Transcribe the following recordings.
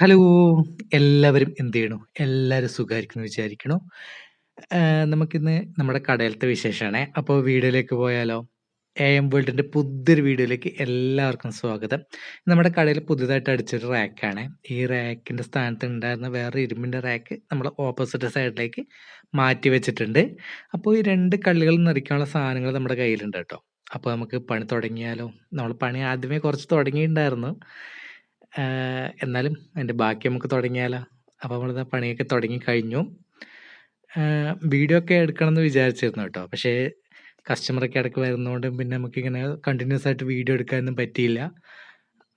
Hello! എല്ലാവരും എന്ത് ചെയ്യണു? എല്ലാവരും സുഖമായിരിക്കുന്നു വിചാരിക്കണു. നമുക്കിന്ന് നമ്മുടെ കടയിലത്തെ വിശേഷമാണ് അപ്പോൾ വീഡിയോയിലേക്ക് പോയാലോ? എ എം വേൾഡിന്റെ പുതിയൊരു വീഡിയോയിലേക്ക് എല്ലാവർക്കും സ്വാഗതം. നമ്മുടെ കടയിൽ പുതിയതായിട്ട് അടിച്ചൊരു റാക്കാണ്. ഈ റാക്കിന്റെ സ്ഥാനത്ത് ഉണ്ടായിരുന്ന വേറെ ഇരുമ്പിന്റെ റാക്ക് നമ്മൾ ഓപ്പോസിറ്റ് സൈഡിലേക്ക് മാറ്റി വെച്ചിട്ടുണ്ട്. അപ്പോൾ ഈ രണ്ട് കള്ളികൾ നിറയ്ക്കാനുള്ള സാധനങ്ങൾ നമ്മുടെ കയ്യിലുണ്ട് കേട്ടോ. അപ്പോൾ നമുക്ക് പണി തുടങ്ങിയാലോ? നമ്മൾ പണി ആദ്യമേ കുറച്ച് തുടങ്ങിയിട്ടുണ്ടായിരുന്നു. എന്നാലും അതിന്റെ ബാക്കി നമുക്ക് തുടങ്ങിയാലോ? അപ്പോൾ നമ്മളിതാ പണിയൊക്കെ തുടങ്ങി കഴിഞ്ഞു. വീഡിയോ ഒക്കെ എടുക്കണം എന്ന് വിചാരിച്ചിരുന്നു കേട്ടോ. പക്ഷേ കസ്റ്റമറൊക്കെ ഇടയ്ക്ക് വരുന്നതുകൊണ്ട് പിന്നെ നമുക്കിങ്ങനെ കണ്ടിന്യൂസ് ആയിട്ട് വീഡിയോ എടുക്കാനൊന്നും പറ്റിയില്ല.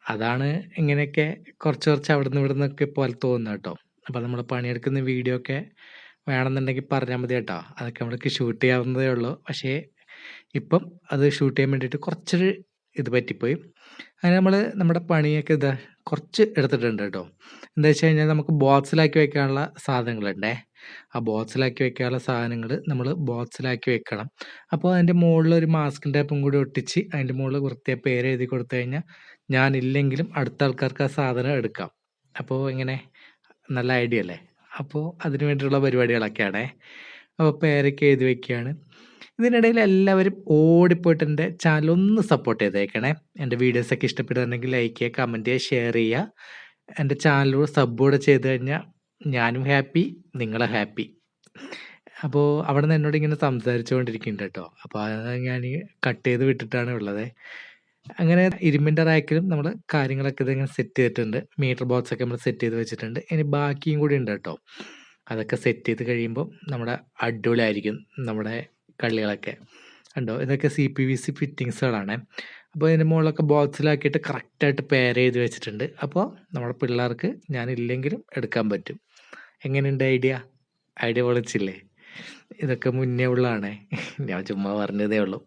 അതാണ് ഇങ്ങനെയൊക്കെ കുറച്ച് കുറച്ച് അവിടുന്ന് ഇവിടുന്നൊക്കെ പോലെ തോന്നുന്നത് കേട്ടോ. അപ്പോൾ നമ്മൾ പണിയെടുക്കുന്ന വീഡിയോ ഒക്കെ വേണമെന്നുണ്ടെങ്കിൽ പറഞ്ഞാൽ മതി കേട്ടോ. അതൊക്കെ നമ്മൾക്ക് ഷൂട്ട് ചെയ്യാവുന്നതേ ഉള്ളൂ. പക്ഷേ ഇപ്പം അത് ഷൂട്ട് ചെയ്യാൻ വേണ്ടിയിട്ട് കുറച്ചൊരു ഇത് പറ്റിപ്പോയി. അങ്ങനെ നമ്മൾ നമ്മുടെ പണിയൊക്കെ ഇതാ കുറച്ച് എടുത്തിട്ടുണ്ട് കേട്ടോ. എന്താ വെച്ച് കഴിഞ്ഞാൽ നമുക്ക് ബോക്സിലാക്കി വെക്കാനുള്ള സാധനങ്ങളുണ്ടേ. ആ ബോക്സിലാക്കി വെക്കാനുള്ള സാധനങ്ങൾ നമ്മൾ ബോക്സിലാക്കി വെക്കണം. അപ്പോൾ അതിന്റെ മുകളിൽ ഒരു മാസ്കിൻ ടേപ്പും കൂടി ഒട്ടിച്ച് അതിന്റെ മുകളിൽ വൃത്തിയെ പേര് എഴുതി കൊടുത്തു കഴിഞ്ഞാൽ ഞാനില്ലെങ്കിലും അടുത്ത ആൾക്കാർക്ക് ആ സാധനം എടുക്കാം. അപ്പോൾ ഇങ്ങനെ നല്ല ഐഡിയ അല്ലേ? അപ്പോൾ അതിന് വേണ്ടിയിട്ടുള്ള പരിപാടികളൊക്കെയാണേ. അപ്പോൾ പേരൊക്കെ എഴുതി വെക്കുകയാണ്. ഇതിനിടയിൽ എല്ലാവരും ഓടിപ്പോയിട്ട് എന്റെ ചാനൽ ഒന്ന് സപ്പോർട്ട് ചെയ്തേക്കണേ. എന്റെ വീഡിയോസൊക്കെ ഇഷ്ടപ്പെടുന്നുണ്ടെങ്കിൽ ലൈക്ക് ചെയ്യുക, കമന്റ് ചെയ്യുക, ഷെയർ ചെയ്യുക. എന്റെ ചാനലിലൂടെ സപ്പോർട്ട് ചെയ്ത് കഴിഞ്ഞാൽ ഞാനും ഹാപ്പി, നിങ്ങളും ഹാപ്പി. അപ്പോൾ അവിടെ നിന്ന് എന്നോട് ഇങ്ങനെ സംസാരിച്ചുകൊണ്ടിരിക്കുന്നുണ്ട് കേട്ടോ. അപ്പോൾ അത് ഞാൻ കട്ട് ചെയ്ത് വിട്ടിട്ടാണ് ഉള്ളത്. അങ്ങനെ ഇരുമ്പിന്റെ റാക്കിലും നമ്മൾ കാര്യങ്ങളൊക്കെ ഇതിങ്ങനെ സെറ്റ് ചെയ്തിട്ടുണ്ട്. മീറ്റർ ബോക്സ് ഒക്കെ നമ്മൾ സെറ്റ് ചെയ്ത് വെച്ചിട്ടുണ്ട്. ഇനി ബാക്കിയും കൂടി ഉണ്ട് കേട്ടോ. അതൊക്കെ സെറ്റ് ചെയ്ത് കഴിയുമ്പോൾ നമ്മുടെ അടിപൊളിയായിരിക്കും നമ്മുടെ കള്ളികളൊക്കെ. ഉണ്ടോ ഇതൊക്കെ സി പി വി സി ഫിറ്റിങ്സുകളാണ് അപ്പോൾ ഇതിന്റെ മുകളിലൊക്കെ ബോക്സിലാക്കിയിട്ട് കറക്റ്റായിട്ട് പെയർ ചെയ്ത് വെച്ചിട്ടുണ്ട്. അപ്പോൾ നമ്മുടെ പിള്ളേർക്ക് ഞാനില്ലെങ്കിലും എടുക്കാൻ പറ്റും. എങ്ങനെയുണ്ട് ഐഡിയ? ഐഡിയ പൊളിച്ചില്ലേ? ഇതൊക്കെ മുന്നേ ഉള്ളതാണ് ഞാൻ ചുമ്മാ പറഞ്ഞതേ ഉള്ളൂ.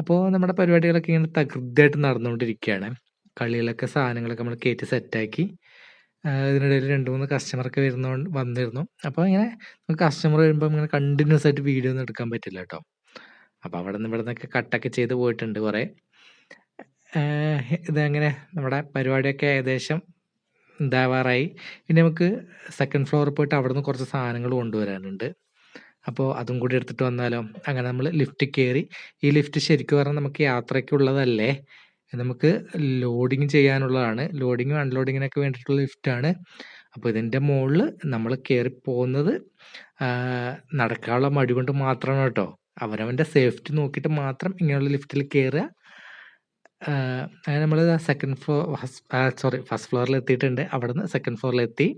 അപ്പോൾ നമ്മുടെ പരിപാടികളൊക്കെ ഇങ്ങനെ തകൃതിയായിട്ട് നടന്നുകൊണ്ടിരിക്കുകയാണ്. കളികളൊക്കെ സാധനങ്ങളൊക്കെ നമ്മൾ കയറ്റി സെറ്റാക്കി. ഇതിനിടയിൽ 2, 3 കസ്റ്റമറൊക്കെ വരുന്ന വന്നിരുന്നു. അപ്പോൾ ഇങ്ങനെ കസ്റ്റമർ വരുമ്പോൾ ഇങ്ങനെ കണ്ടിന്യൂസ് ആയിട്ട് വീഡിയോ ഒന്നും എടുക്കാൻ പറ്റില്ല കേട്ടോ. അപ്പോൾ അവിടെ നിന്ന് ഇവിടെ നിന്നൊക്കെ കട്ടൊക്കെ ചെയ്ത് പോയിട്ടുണ്ട് കുറേ. ഇതങ്ങനെ നമ്മുടെ പരിപാടിയൊക്കെ ഏകദേശം ഇതാവാറായി. ഇനി നമുക്ക് സെക്കൻഡ് ഫ്ലോറിൽ പോയിട്ട് അവിടെ നിന്ന് കുറച്ച് സാധനങ്ങൾ കൊണ്ടുവരാനുണ്ട്. അപ്പോൾ അതും കൂടി എടുത്തിട്ട് വന്നാലോ? അങ്ങനെ നമ്മൾ ലിഫ്റ്റ് കയറി. ഈ ലിഫ്റ്റ് ശരിക്കും പറഞ്ഞാൽ നമുക്ക് യാത്രയ്ക്കുള്ളതല്ലേ. നമുക്ക് ലോഡിങ് ചെയ്യാനുള്ളതാണ്. ലോഡിങ്ങും അൺലോഡിങ്ങിനൊക്കെ വേണ്ടിയിട്ടുള്ള ലിഫ്റ്റാണ്. അപ്പോൾ ഇതിന്റെ മുകളിൽ നമ്മൾ കയറി പോകുന്നത് നടക്കാനുള്ള മടി കൊണ്ട് മാത്രമാണ് കേട്ടോ. അവനവന്റെ സേഫ്റ്റി നോക്കിയിട്ട് മാത്രം ഇങ്ങനെയുള്ള ലിഫ്റ്റിൽ കയറുക. അങ്ങനെ നമ്മൾ സെക്കൻഡ് ഫ്ലോർ സോറി ഫസ്റ്റ് ഫ്ലോറിൽ എത്തിയിട്ടുണ്ട്. അവിടുന്ന് സെക്കൻഡ് ഫ്ലോറിലെത്തി.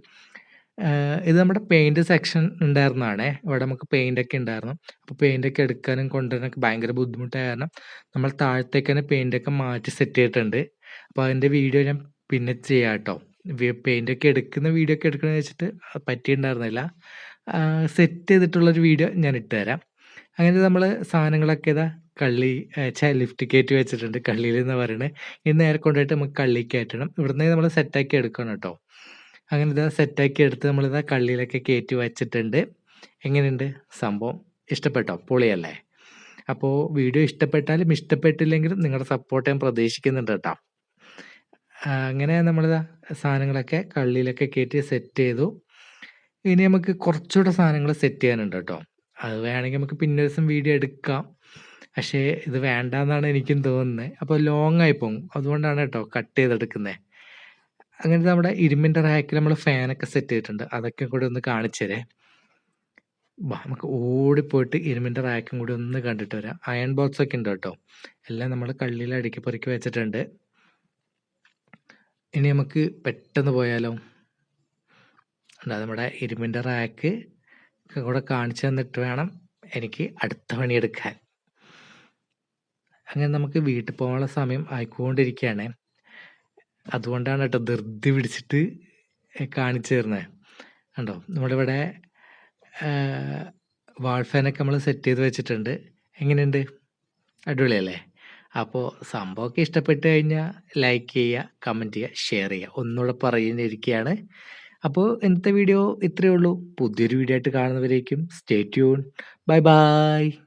ഇത് നമ്മുടെ പെയിന്റ് സെക്ഷൻ ഉണ്ടായിരുന്നതാണേ. ഇവിടെ നമുക്ക് പെയിന്റ് ഒക്കെ ഉണ്ടായിരുന്നു. അപ്പോൾ പെയിന്റ് ഒക്കെ എടുക്കാനും കൊണ്ടുവരാനൊക്കെ ഭയങ്കര ബുദ്ധിമുട്ടായ കാരണം നമ്മൾ താഴത്തേക്ക് തന്നെ പെയിന്റ് ഒക്കെ മാറ്റി സെറ്റ് ചെയ്തിട്ടുണ്ട്. അപ്പോൾ അതിന്റെ വീഡിയോ ഞാൻ പിന്നെ ചെയ്യാം കേട്ടോ. വി പെയിന്റ് ഒക്കെ എടുക്കുന്ന വീഡിയോ ഒക്കെ എടുക്കണമെന്ന് വെച്ചിട്ട് പറ്റിയിട്ടുണ്ടായിരുന്നില്ല. ആഹ് സെറ്റ് ചെയ്തിട്ടുള്ളൊരു വീഡിയോ ഞാൻ ഇട്ടുതരാം. അങ്ങനെ നമ്മൾ സാധനങ്ങളൊക്കെ ഇതാ കള്ളി ഛെ ലിഫ്റ്റ് കയറ്റി വെച്ചിട്ടുണ്ട്. കള്ളിയിൽ എന്നാ പറയണേ. ഇനി നേരെ കൊണ്ടുപോയിട്ട് നമുക്ക് കള്ളി കയറ്റണം. ഇവിടുന്ന് നമ്മൾ സെറ്റാക്കി എടുക്കണം കേട്ടോ. അങ്ങനെ ഇതാ സെറ്റാക്കി എടുത്ത് നമ്മളിതാ കള്ളിയിലൊക്കെ കയറ്റി വച്ചിട്ടുണ്ട് എങ്ങനെയുണ്ട്? സംഭവം ഇഷ്ടപ്പെട്ടോ? പൊളിയല്ലേ? അപ്പോൾ വീഡിയോ ഇഷ്ടപ്പെട്ടാലും ഇഷ്ടപ്പെട്ടില്ലെങ്കിലും നിങ്ങളുടെ സപ്പോർട്ട് ഞാൻ പ്രതീക്ഷിക്കുന്നുണ്ട് കേട്ടോ. അങ്ങനെ നമ്മളിതാ സാധനങ്ങളൊക്കെ കള്ളിയിലൊക്കെ കയറ്റി സെറ്റ് ചെയ്തു. ഇനി നമുക്ക് കുറച്ചുകൂടെ സാധനങ്ങൾ സെറ്റ് ചെയ്യാനുണ്ട് കേട്ടോ. അത് വേണമെങ്കിൽ നമുക്ക് പിന്നെ ദിവസം വീഡിയോ എടുക്കാം. പക്ഷേ ഇത് വേണ്ടാന്നാണ് എനിക്കും തോന്നുന്നത്. അപ്പോൾ ലോങ് ആയി പോകും. അതുകൊണ്ടാണ് കേട്ടോ കട്ട് ചെയ്തെടുക്കുന്നേ. അങ്ങനെ നമ്മുടെ ഇരുമ്പിന്റെ റാക്കിൽ നമ്മൾ ഫാനൊക്കെ സെറ്റ് ചെയ്തിട്ടുണ്ട്. അതൊക്കെ കൂടി ഒന്ന് കാണിച്ചു തരേ. നമുക്ക് ഓടിപ്പോയിട്ട് ഇരുമ്പിന്റെ റാക്കും കൂടി ഒന്ന് കണ്ടിട്ട് വരാം. അയൺ ബോക്സ് ഒക്കെ ഉണ്ട് കേട്ടോ. എല്ലാം നമ്മൾ കള്ളിയിൽ അടുക്കി പെറുക്കി വെച്ചിട്ടുണ്ട്. ഇനി നമുക്ക് പെട്ടെന്ന് പോയാലോ? ദാ നമ്മുടെ ഇരുമ്പിന്റെ റാക്ക് കൂടെ കാണിച്ചു തന്നിട്ട് വേണം എനിക്ക് അടുത്ത പണിയെടുക്കാൻ. അങ്ങനെ നമുക്ക് വീട്ടിൽ പോകാനുള്ള സമയം ആയിക്കൊണ്ടിരിക്കുകയാണേ. അതുകൊണ്ടാണ് കേട്ടോ ധൃതി പിടിച്ചിട്ട് കാണിച്ചു തരുന്നത്. കണ്ടോ? നമ്മളിവിടെ വാൾഫാനൊക്കെ വാൾ ഫാനൊക്കെ നമ്മൾ സെറ്റ് ചെയ്ത് വെച്ചിട്ടുണ്ട്. എങ്ങനെയുണ്ട്? അടിപൊളിയല്ലേ? അപ്പോൾ സംഭവമൊക്കെ ഇഷ്ടപ്പെട്ട് കഴിഞ്ഞാൽ ലൈക്ക് ചെയ്യുക, കമന്റ് ചെയ്യുക, ഷെയർ ചെയ്യുക. ഒന്നുകൂടെ പറയുന്നിരിക്കുകയാണ് അപ്പോൾ ഇന്നത്തെ വീഡിയോ ഇത്രയേ ഉള്ളൂ. പുതിയൊരു വീഡിയോ ആയിട്ട് കാണുന്നവരേക്കും സ്റ്റേ ട്യൂൺ. Bye bye.